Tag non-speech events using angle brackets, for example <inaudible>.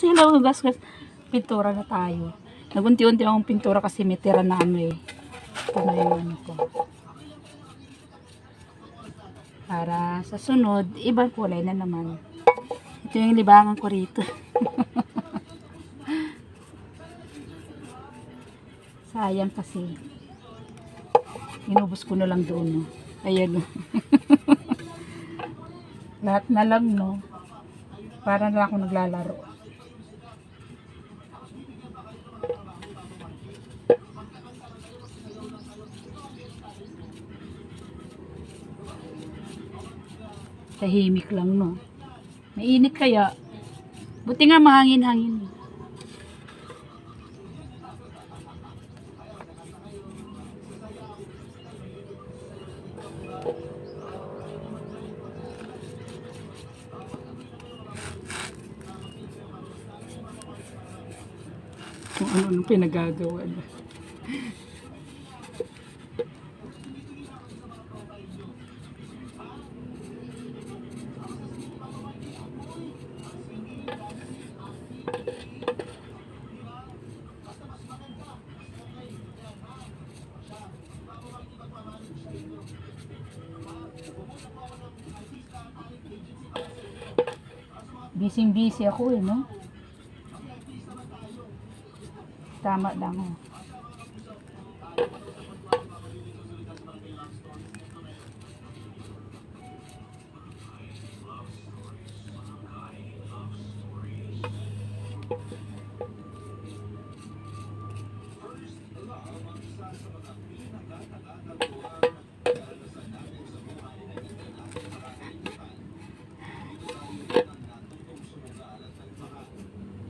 sila gas pintura na tayo. Nagunti-unti akong pintura kasi may tira na ano eh. Ito na yung ano ko. Para sa sunod, ibang kulay na naman. Ito yung libangan ko rito. <laughs> Sayang kasi. Inubos ko na lang doon. No? Ayan. <laughs> Lahat na lang, no? Para na ako naglalaro. Tahimik lang, no? Mainit kaya. Buti nga mahangin-hangin. Kung ano-ano pinagagawa niya. Busy-busy ako eh, no? Tama lang oh.